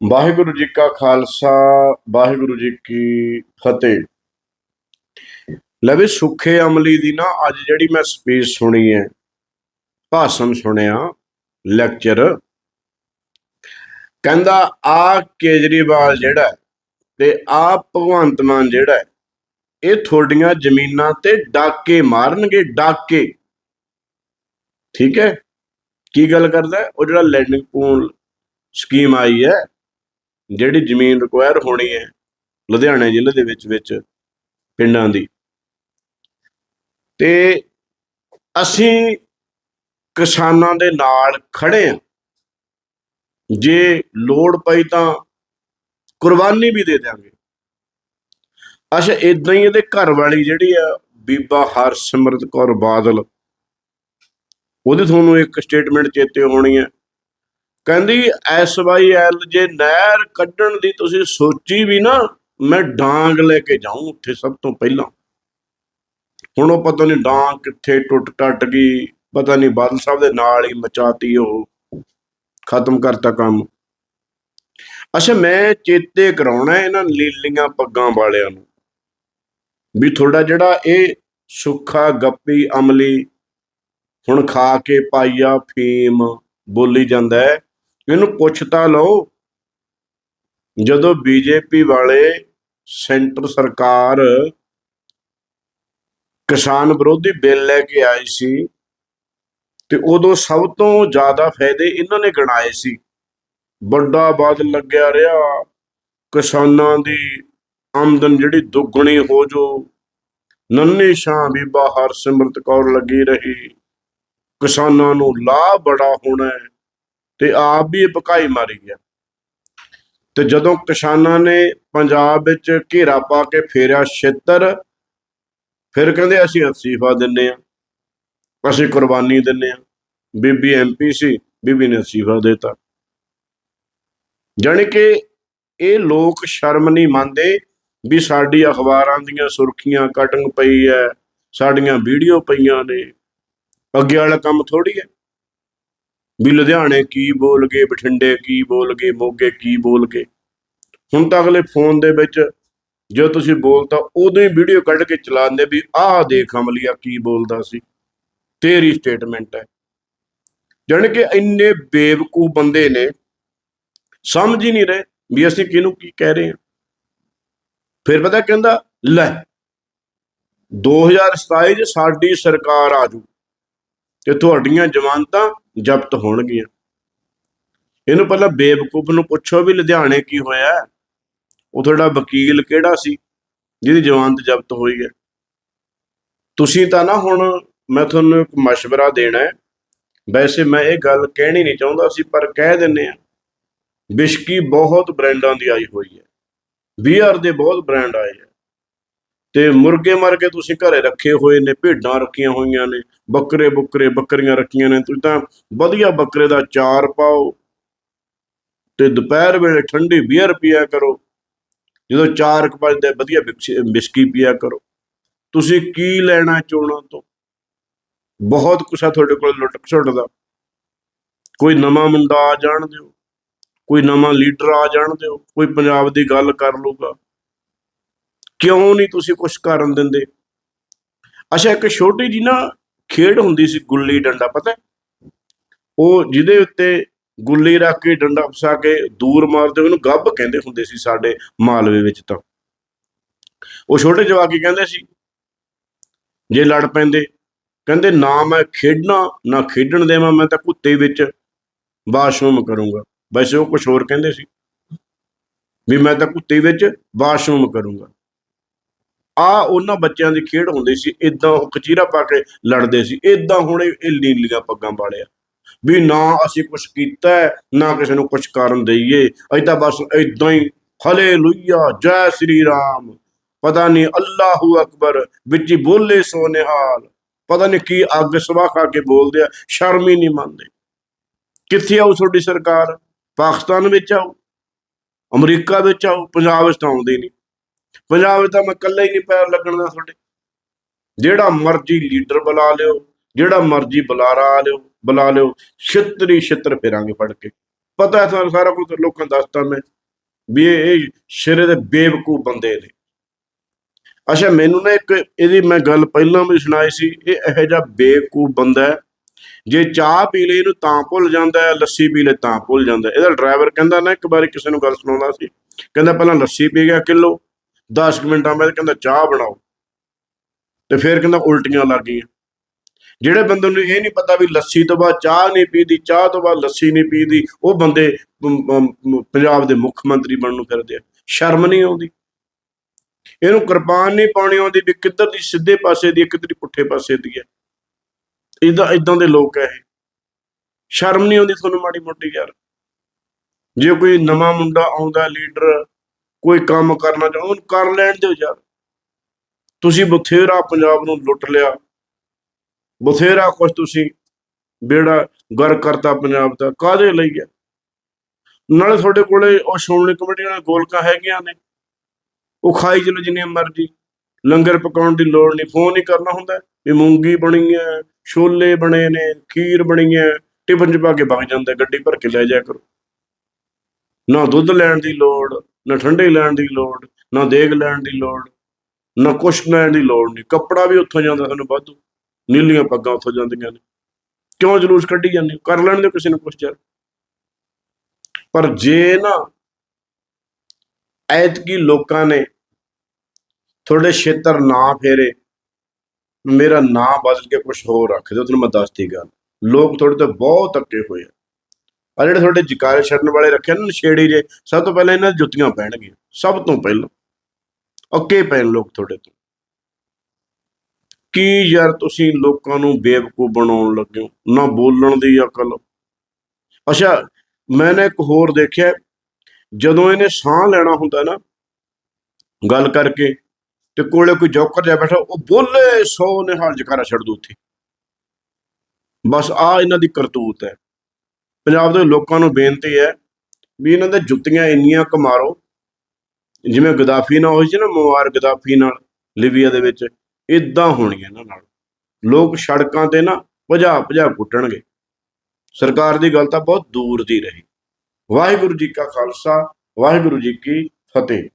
ਵਾਹਿਗੁਰੂ ਜੀ ਕਾ ਖਾਲਸਾ, ਵਾਹਿਗੁਰੂ ਜੀ ਕੀ ਫਤਿਹ। ਲੈ ਸੁਖੇ ਅਮਲੀ ਦੀ ਨਾ ਅੱਜ ਜਿਹੜੀ ਮੈਂ ਸਪੀਚ ਸੁਣੀ ਹੈ, ਭਾਸ਼ਣ ਸੁਣਿਆ ਲੈਕਚਰ ਕਹਿੰਦਾ ਆ ਕੇਜਰੀਵਾਲ ਜਿਹੜਾ ਤੇ ਆ ਭਗਵੰਤ ਮਾਨ ਜਿਹੜਾ ਇਹ ਤੁਹਾਡੀਆਂ ਜ਼ਮੀਨਾਂ ਤੇ ਡਾਕੇ ਮਾਰਨਗੇ, ਡਾਕੇ। ਠੀਕ ਹੈ? ਕੀ ਗੱਲ ਕਰਦਾ ਉਹ ਜਿਹੜਾ ਲੈਂਡਿੰਗ ਪੂਲ ਸਕੀਮ ਆਈ ਹੈ ਜਿਹੜੀ ਜ਼ਮੀਨ ਰਿਕੁਆਇਰ ਹੋਣੀ ਹੈ ਲੁਧਿਆਣਾ ਜ਼ਿਲ੍ਹੇ ਦੇ ਵਿੱਚ ਵਿੱਚ ਪਿੰਡਾਂ ਦੀ। ਤੇ ਅਸੀਂ ਕਿਸਾਨਾਂ ਦੇ ਨਾਲ ਖੜੇ ਹਾਂ। ਜੇ ਲੋੜ ਪਈ ਤਾਂ ਕੁਰਬਾਨੀ ਵੀ ਦੇ ਦਿਆਂਗੇ। ਅੱਛਾ ਇਦਾਂ ਹੀ ਇਹਦੇ ਘਰ ਵਾਲੀ ਜਿਹੜੀ ਆ, ਬੀਬਾ ਹਰਸਿਮਰਤ ਕੌਰ ਬਾਦਲ, ਉਹਦੇ ਤੁਹਾਨੂੰ ਇੱਕ ਸਟੇਟਮੈਂਟ ਚੇਤੇ ਹੋਣੀ ਹੈ। ਕਹਿੰਦੀ ਐਸਵਾਈਐਲ ਜੇ ਨਹਿਰ ਕੱਢਣ ਦੀ ਤੁਸੀਂ ਸੋਚੀ ਵੀ ਨਾ, ਮੈਂ ਡਾਂਗ ਲੈ ਕੇ ਜਾਊਂ ਉੱਥੇ ਸਭ ਤੋਂ ਪਹਿਲਾਂ। ਹੁਣ ਉਹ ਪਤਾ ਨਹੀਂ ਡਾਂਗ ਕਿੱਥੇ ਟੁੱਟ ਟੱਟ ਗਈ, ਪਤਾ ਨਹੀਂ ਬਾਦਲ ਸਾਹਿਬ ਦੇ ਨਾਲ ਹੀ ਮਚਾਤੀ ਉਹ, ਖਤਮ ਕਰਤਾ ਕੰਮ। ਅੱਛਾ, ਮੈਂ ਚੇਤੇ ਕਰਾਉਣਾ ਇਹਨਾਂ ਲੀਲੀਆਂ ਪੱਗਾਂ ਵਾਲਿਆਂ ਨੂੰ ਵੀ ਤੁਹਾਡਾ ਜਿਹੜਾ ਇਹ ਸੁੱਖਾ, ਗੱਪੀ, ਅਮਲੀ ਹੁਣ ਖਾ ਕੇ ਪਾਈਆ ਫੀਮ ਬੋਲੀ ਜਾਂਦਾ ਹੈ। ਇਹਨੂੰ ਪੁੱਛ ਤਾਂ ਲਓ। ਜਦੋਂ ਬੀਜੇਪੀ ਵਾਲੇ ਸੈਂਟਰ ਸਰਕਾਰ ਕਿਸਾਨ ਵਿਰੋਧੀ ਬਿੱਲ ਲੈ ਕੇ ਆਈ ਸੀ ਤੇ ਉਦੋਂ ਸਭ ਤੋਂ ਜ਼ਿਆਦਾ ਫਾਇਦੇ ਇਹਨਾਂ ਨੇ ਗਿਣਾਏ ਸੀ। ਵੱਡਾ ਬਾਦਲ ਲੱਗਿਆ ਰਿਹਾ। ਕਿਸਾਨਾਂ ਦੀ ਆਮਦਨ ਜਿਹੜੀ ਦੁੱਗਣੀ ਹੋ ਜੋ ਨੰਨੇ ਸ਼ਾਹ ਵੀ ਬਾਹਰ ਸਿਮਰਤ ਕੌਰ ਲੱਗੀ ਰਹੀ। ਕਿਸਾਨਾਂ ਨੂੰ ਲਾਭ ਬੜਾ ਹੋਣਾ ਹੈ। ਤੇ ਆਪ ਵੀ ਇਹ ਪਕਾਈ ਮਾਰੀ ਗਿਆ। ਤੇ ਜਦੋਂ ਕਿਸਾਨਾਂ ਨੇ ਪੰਜਾਬ ਵਿੱਚ ਘੇਰਾ ਪਾ ਕੇ ਫੇਰਿਆ ਛੇਤਰ, ਫਿਰ ਕਹਿੰਦੇ ਅਸੀਂ ਅਸੀਫਾ ਦਿੰਨੇ ਆ ਅਸੀਂ ਕੁਰਬਾਨੀ ਦਿੰਨੇ ਆ ਬੀਬੀ ਐਮਪੀ ਸੀ, ਬੀਬੀ ਨੇ ਅਸੀਫਾ ਦਿੱਤਾ। ਜਾਣੀ ਕਿ ਇਹ ਲੋਕ ਸ਼ਰਮ ਨਹੀਂ ਮੰਨਦੇ ਵੀ ਸਾਡੀ ਅਖਬਾਰਾਂ ਦੀਆਂ ਸੁਰਖੀਆਂ ਕਟਿੰਗ ਪਈ ਹੈ, ਸਾਡੀਆਂ ਵੀਡੀਓ ਪਈਆਂ ਨੇ, ਅੱਗੇ ਵਾਲਾ ਕੰਮ ਥੋੜੀ ਹੈ। ਵੀ ਲੁਧਿਆਣੇ ਕੀ ਬੋਲ ਗਏ, ਬਠਿੰਡੇ ਕੀ ਬੋਲ ਗਏ, ਮੋਗੇ ਕੀ ਬੋਲ ਗਏ। ਹੁਣ ਤਾਂ ਅਗਲੇ ਫੋਨ ਦੇ ਵਿੱਚ ਜੋ ਤੁਸੀਂ ਬੋਲਤਾ, ਉਦੋਂ ਹੀ ਵੀਡੀਓ ਕੱਢ ਕੇ ਚਲਾਉਂਦੇ ਵੀ ਆਹ ਦੇਖ ਅਮਲੀਆ ਕੀ ਬੋਲਦਾ ਸੀ। ਤੇਰੀ ਸਟੇਟਮੈਂਟ ਹੈ। ਜਾਣੀ ਕਿ ਇੰਨੇ ਬੇਵਕੂ ਬੰਦੇ ਨੇ, ਸਮਝ ਹੀ ਨਹੀਂ ਰਹੇ ਵੀ ਅਸੀਂ ਕਿਹਨੂੰ ਕੀ ਕਹਿ ਰਹੇ ਹਾਂ। ਫਿਰ ਪਤਾ ਕਹਿੰਦਾ ਲੈ 2027 ਚ ਸਾਡੀ ਸਰਕਾਰ ਆਜੂ ਤੇ ਤੁਹਾਡੀਆਂ ਜ਼ਮਾਨਤਾਂ ਜ਼ਬਤ ਹੋਣਗੀਆਂ ਇਹਨੂੰ ਪਹਿਲਾਂ ਬੇਵਕੂਫ ਨੂੰ ਪੁੱਛੋ ਵੀ ਲੁਧਿਆਣੇ ਕੀ ਹੋਇਆ ਹੈ? ਉਹ ਤੁਹਾਡਾ ਵਕੀਲ ਕਿਹੜਾ ਸੀ ਜਿਹਦੀ ਜ਼ਮਾਨਤ ਜ਼ਬਤ ਹੋਈ ਹੈ ਤੁਸੀਂ ਤਾਂ ਨਾ ਹੁਣ ਮੈਂ ਤੁਹਾਨੂੰ ਇੱਕ مشورہ ਦੇਣਾ ਹੈ ਵੈਸੇ ਮੈਂ ਇਹ ਗੱਲ ਕਹਿਣੀ ਨਹੀਂ ਚਾਹੁੰਦਾ ਸੀ ਪਰ ਕਹਿ ਦਿੰਨੇ ਆ ਬਿਸ਼ਕੀ ਬਹੁਤ ਬ੍ਰਾਂਡਾਂ ਦੀ ਆਈ ਹੋਈ ਹੈ ਬੀਅਰ ਦੇ ਬਹੁਤ ਬ੍ਰਾਂਡ ਆਏ ਹੈ ਤੇ ਮੁਰਗੇ ਮਰ ਕੇ ਤੁਸੀਂ ਘਰੇ ਰੱਖੇ ਹੋਏ ਨੇ, ਭੇਡਾਂ ਰੱਖੀਆਂ ਹੋਈਆਂ ਨੇ, ਬੱਕਰੇ ਬੁੱਕਰੇ ਬੱਕਰੀਆਂ ਰੱਖੀਆਂ ਨੇ, ਤੁਸੀਂ ਤਾਂ ਵਧੀਆ ਬੱਕਰੇ ਦਾ ਚਾਰ ਪਾਓ ਤੇ ਦੁਪਹਿਰ ਵੇਲੇ ਠੰਡੀ ਬੀਅਰ ਪੀਆ ਕਰੋ, ਜਦੋਂ 4 ਵਜੇ ਵਧੀਆ ਬਿਕਸ- ਬਿਸਕੀ ਪੀਆ ਕਰੋ। ਤੁਸੀਂ ਕੀ ਲੈਣਾ ਚੋਣਾਂ ਤੋਂ? ਬਹੁਤ ਕੁਛ ਆ ਤੁਹਾਡੇ ਕੋਲ ਲੁੱਟ ਛੁੱਟਦਾ ਕੋਈ ਨਵਾਂ ਮੁੰਡਾ ਆ ਜਾਣ ਦਿਓ, ਕੋਈ ਨਵਾਂ ਲੀਡਰ ਆ ਜਾਣ ਦਿਓ, ਕੋਈ ਪੰਜਾਬ ਦੀ ਗੱਲ ਕਰ ਲੂਗਾ ਕਿਉਂ ਨਹੀਂ ਤੁਸੀਂ ਕੁਝ ਕਰਨ ਦਿੰਦੇ? ਅੱਛਾ, ਇੱਕ ਛੋਟੀ ਜੀ ਨਾ ਖੇਡ ਹੁੰਦੀ ਸੀ ਗੁੱਲੀ ਡੰਡਾ, ਪਤਾ ਉਹ ਜਿਹਦੇ ਉੱਤੇ ਗੁੱਲੀ ਰੱਖ ਕੇ ਡੰਡਾ ਫਸਾ ਕੇ ਦੂਰ ਮਾਰਦੇ, ਉਹਨੂੰ ਗੱਭ ਕਹਿੰਦੇ ਹੁੰਦੇ ਸੀ ਸਾਡੇ ਮਾਲਵੇ ਵਿੱਚ ਤਾਂ। ਉਹ ਛੋਟੇ ਜਵਾਕੀ ਕਹਿੰਦੇ ਸੀ? ਜੇ ਲੜ ਪੈਂਦੇ, ਕਹਿੰਦੇ, ਨਾ ਮੈਂ ਖੇਡਣਾ, ਨਾ ਖੇਡਣ ਦੇਵਾਂ, ਮੈਂ ਤਾਂ ਕੁੱਤੇ ਵਿੱਚ ਵਾਸ਼ਰੂਮ ਕਰੂੰਗਾ। ਵੈਸੇ ਉਹ ਕੁਝ ਹੋਰ ਕਹਿੰਦੇ ਸੀ ਵੀ ਮੈਂ ਤਾਂ ਕੁੱਤੇ ਵਿੱਚ ਵਾਸ਼ਰੂਮ ਕਰੂੰਗਾ। ਆ ਉਹਨਾਂ ਬੱਚਿਆਂ ਦੀ ਖੇਡ ਹੁੰਦੀ ਸੀ ਇਦਾਂ ਉਹ ਕਚੀਰਾ ਪਾ ਕੇ ਲੜਦੇ ਸੀ ਇਦਾਂ ਹੁਣ ਇਹ ਲੀਲੀਆਂ ਪੱਗਾਂ ਵਾਲੇ ਵੀ ਨਾ ਅਸੀਂ ਕੁਝ ਕੀਤਾ ਨਾ ਕਿਸੇ ਨੂੰ ਕੁਝ ਕਰਨ ਦਈਏ, ਅਸੀਂ ਤਾਂ ਬਸ ਇਦਾਂ ਹੀ ਹਲੇਲੂਇਆ ਜੈ ਸ੍ਰੀ ਰਾਮ। ਪਤਾ ਨਹੀਂ ਅੱਲਾਹੂ ਅਕਬਰ, ਵਿੱਚ ਹੀ ਬੋਲੇ ਸੋ ਨਿਹਾਲ ਪਤਾ ਨਹੀਂ ਕੀ ਅੱਗ ਸਵਾ ਖਾ ਕੇ ਬੋਲਦੇ ਆ, ਸ਼ਰਮ ਹੀ ਨਹੀਂ ਮੰਨਦੇ। ਕਿੱਥੇ ਆਉ ਤੁਹਾਡੀ ਸਰਕਾਰ? ਪਾਕਿਸਤਾਨ ਵਿੱਚ ਆਉ ਅਮਰੀਕਾ ਵਿੱਚ ਆਉ ਪੰਜਾਬ ਵਿੱਚ ਤਾਂ ਆਉਂਦੀ ਨਹੀਂ ਪੰਜਾਬ ਵਿੱਚ ਤਾਂ ਮੈਂ ਇਕੱਲਾ ਹੀ ਨਹੀਂ ਪੈਰ ਲੱਗਣ ਦਾ ਤੁਹਾਡੇ। ਜਿਹੜਾ ਮਰਜ਼ੀ ਲੀਡਰ ਬੁਲਾ ਲਿਓ, ਜਿਹੜਾ ਮਰਜ਼ੀ ਬੁਲਾਰਾ ਆ ਲਿਓ, ਬੁਲਾ ਲਿਓ, ਛਿੱਤਰੀ ਛਿੱਤਰ ਫੇਰਾਂਗੇ ਫੜ ਕੇ। ਪਤਾ ਹੈ ਤੁਹਾਨੂੰ ਸਾਰਾ ਕੁਝ, ਲੋਕਾਂ ਨੂੰ ਦੱਸਤਾ ਮੈਂ ਵੀ ਇਹ ਇਹ ਸਿਰੇ ਦੇ ਬੇਵਕੂਫ ਬੰਦੇ ਨੇ। ਅੱਛਾ, ਮੈਨੂੰ ਨਾ ਇੱਕ ਇਹਦੀ ਮੈਂ ਗੱਲ ਪਹਿਲਾਂ ਵੀ ਸੁਣਾਈ ਸੀ, ਇਹ ਇਹੋ ਜਿਹਾ ਬੇਵਕੂਫ ਬੰਦਾ ਹੈ। ਜੇ ਚਾਹ ਪੀ ਲਈ ਇਹਨੂੰ ਤਾਂ ਭੁੱਲ ਜਾਂਦਾ ਹੈ, ਲੱਸੀ ਪੀ ਲੈ ਤਾਂ ਭੁੱਲ ਜਾਂਦਾ ਇਹਦਾ ਡਰਾਈਵਰ ਕਹਿੰਦਾ ਨਾ ਇੱਕ ਵਾਰੀ ਕਿਸੇ ਨੂੰ ਗੱਲ ਸੁਣਾਉਂਦਾ ਸੀ, ਕਹਿੰਦਾ ਪਹਿਲਾਂ ਲੱਸੀ ਪੀ ਗਿਆ ਕਿਲੋ 10 ਕੁ ਮਿੰਟਾਂ ਬਾਅਦ ਕਹਿੰਦਾ ਚਾਹ ਬਣਾਓ। ਤੇ ਫਿਰ ਕਹਿੰਦਾ ਉਲਟੀਆਂ ਲੱਗ ਗਈਆਂ। ਜਿਹੜੇ ਬੰਦੇ ਨੂੰ ਇਹ ਨਹੀਂ ਪਤਾ ਵੀ ਲੱਸੀ ਤੋਂ ਬਾਅਦ ਚਾਹ ਨਹੀਂ ਪੀਦੀ ਚਾਹ ਤੋਂ ਬਾਅਦ ਲੱਸੀ ਨਹੀਂ ਪੀਦੀ ਉਹ ਬੰਦੇ ਪੰਜਾਬ ਦੇ ਮੁੱਖ ਮੰਤਰੀ ਬਣਨ ਨੂੰ ਫਿਰਦੇ ਆ। ਸ਼ਰਮ ਨਹੀਂ ਆਉਂਦੀ। ਇਹਨੂੰ ਕਿਰਪਾਨ ਨਹੀਂ ਪਾਉਣੀ ਆਉਂਦੀ ਵੀ ਕਿੱਧਰ ਦੀ ਸਿੱਧੇ ਪਾਸੇ ਦੀ ਹੈ, ਕਿੱਧਰ ਦੀ ਪੁੱਠੇ ਪਾਸੇ ਦੀ ਹੈ। ਇਦਾਂ ਇਦਾਂ ਦੇ ਲੋਕ ਹੈ ਇਹ। ਸ਼ਰਮ ਨਹੀਂ ਆਉਂਦੀ ਤੁਹਾਨੂੰ ਮਾੜੀ ਮੋਟੀ ਯਾਰ। ਜੇ ਕੋਈ ਨਵਾਂ ਮੁੰਡਾ ਆਉਂਦਾ ਲੀਡਰ ਕੋਈ ਕੰਮ ਕਰਨਾ ਚਾਹੁੰਦਾ, ਉਹਨੂੰ ਕਰ ਲੈਣ ਦਿਓ ਯਾਰ। ਤੁਸੀਂ ਬਥੇਰਾ ਪੰਜਾਬ ਨੂੰ ਲੁੱਟ ਲਿਆ। ਬਥੇਰਾ ਕੁਝ ਤੁਸੀਂ ਬੇੜਾ ਗਰ ਕਰਤਾ ਪੰਜਾਬ ਦਾ। ਕਾਦੇ ਲਈ ਹੈ ਨਾਲੇ ਤੁਹਾਡੇ ਕੋਲੇ ਉਹ ਸ਼੍ਰੋਮਣੀ ਕਮੇਟੀ ਨਾਲ ਗੋਲਕਾਂ ਹੈਗੀਆਂ ਨੇ। ਉਹ ਖਾਈ ਚਲੋ ਜਿੰਨੀਆਂ ਮਰਜ਼ੀ। ਲੰਗਰ ਪਕਾਉਣ ਦੀ ਲੋੜ ਨਹੀਂ, ਫੋਨ ਹੀ ਕਰਨਾ ਹੁੰਦਾ। ਵੀ ਮੂੰਗੀ ਬਣੀ ਹੈ ਛੋਲੇ ਬਣੇ ਨੇ, ਖੀਰ ਬਣੀ ਹੈ ਟਿਫਨ ਚ ਪਾ ਕੇ ਵਗ ਜਾਂਦਾ, ਗੱਡੀ ਭਰ ਕੇ ਲੈ ਜਾਇਆ ਕਰੋ। ਨਾ ਦੁੱਧ ਲੈਣ ਦੀ ਲੋੜ, ਨਾ ਠੰਡੇ ਲੈਣ ਦੀ ਲੋੜ, ਨਾ ਦੇਗ ਲੈਣ ਦੀ ਲੋੜ, ਨਾ ਕੁਛ ਲੈਣ ਦੀ ਲੋੜ ਨਹੀਂ। ਕੱਪੜਾ ਵੀ ਉੱਥੋਂ ਜਾਂਦਾ ਸਾਨੂੰ ਵਾਧੂ। ਨੀਲੀਆਂ ਪੱਗਾਂ ਉੱਥੋਂ ਜਾਂਦੀਆਂ ਨੇ। ਕਿਉਂ ਜਲੂਸ ਕੱਢੀ ਜਾਂਦੇ ਹੋ? ਕਰ ਲੈਣ ਦਿਓ ਕਿਸੇ ਨੂੰ ਕੁਛ ਯਾਰ ਪਰ ਜੇ ਨਾ ਐਤਕੀ ਲੋਕਾਂ ਨੇ ਤੁਹਾਡੇ ਛੇਤਰ ਨਾ ਫੇਰੇ, ਮੇਰਾ ਨਾਂ ਬਦਲ ਕੇ ਕੁਝ ਹੋਰ ਰੱਖ ਦਿਓ। ਤੁਹਾਨੂੰ ਮੈਂ ਦੱਸਦੀ ਗੱਲ। ਲੋਕ ਤੁਹਾਡੇ ਤੋਂ ਬਹੁਤ ਅੱਕੇ ਹੋਏ ਆ। ਆ ਜਿਹੜੇ ਤੁਹਾਡੇ ਜਕਾਰੇ ਛੱਡਣ ਵਾਲੇ ਰੱਖੇ ਨਾ ਨਸ਼ੇੜੀ ਜੇ, ਸਭ ਤੋਂ ਪਹਿਲਾਂ ਇਹਨਾਂ ਦੀ ਜੁੱਤੀਆਂ ਪੈਣਗੀਆਂ ਸਭ ਤੋਂ ਪਹਿਲਾਂ। ਅੱਕੇ ਪੈਣ ਲੋਕ ਤੁਹਾਡੇ ਤੋਂ। ਕੀ ਯਾਰ ਤੁਸੀਂ ਲੋਕਾਂ ਨੂੰ ਬੇਵਕੂਫ ਬਣਾਉਣ ਲੱਗੇ ਹੋ? ਨਾ ਬੋਲਣ ਦੀ ਅਕਲ। ਅੱਛਾ, ਮੈਨੇ ਇੱਕ ਹੋਰ ਦੇਖਿਆ ਜਦੋਂ ਇਹਨੇ ਸਾਹ ਲੈਣਾ ਹੁੰਦਾ ਨਾ, ਗੱਲ ਕਰਕੇ, ਤੇ ਕੋਲੇ ਕੋਈ ਜੋਕਰ ਜਾ ਬੈਠਾ, ਉਹ ਬੋਲੇ ਸੋ ਨੇ ਹਾਲ ਜਕਾਰਾ ਛੱਡ ਦੂ ਉੱਥੇ। ਬਸ ਆ ਇਹਨਾਂ ਦੀ ਕਰਤੂਤ ਹੈ। ਪੰਜਾਬ ਦੇ ਲੋਕਾਂ ਨੂੰ ਬੇਨਤੀ ਹੈ ਵੀ ਇਹਨਾਂ ਦੇ ਜੁੱਤੀਆਂ ਇੰਨੀਆਂ ਕੁ ਜਿਵੇਂ ਗਦਾਫੀ ਨਾਲ ਹੋਈ ਸੀ ਨਾ ਮੁਆਰ ਗਦਾਫੀ ਨਾਲ, ਲਿਬੀਆ ਦੇ ਵਿੱਚ ਇਦਾਂ ਹੋਣੀਆਂ ਇਹਨਾਂ ਨਾਲ। ਲੋਕ ਸੜਕਾਂ ਤੇ ਨਾ ਭਜਾ ਭਜਾ ਕੁੱਟਣਗੇ ਸਰਕਾਰ ਦੀ ਗੱਲ ਤਾਂ ਬਹੁਤ ਦੂਰ ਦੀ ਰਹੀ। ਵਾਹਿਗੁਰੂ ਜੀ ਕਾ ਖਾਲਸਾ, ਵਾਹਿਗੁਰੂ ਜੀ ਕੀ ਫਤਿਹ।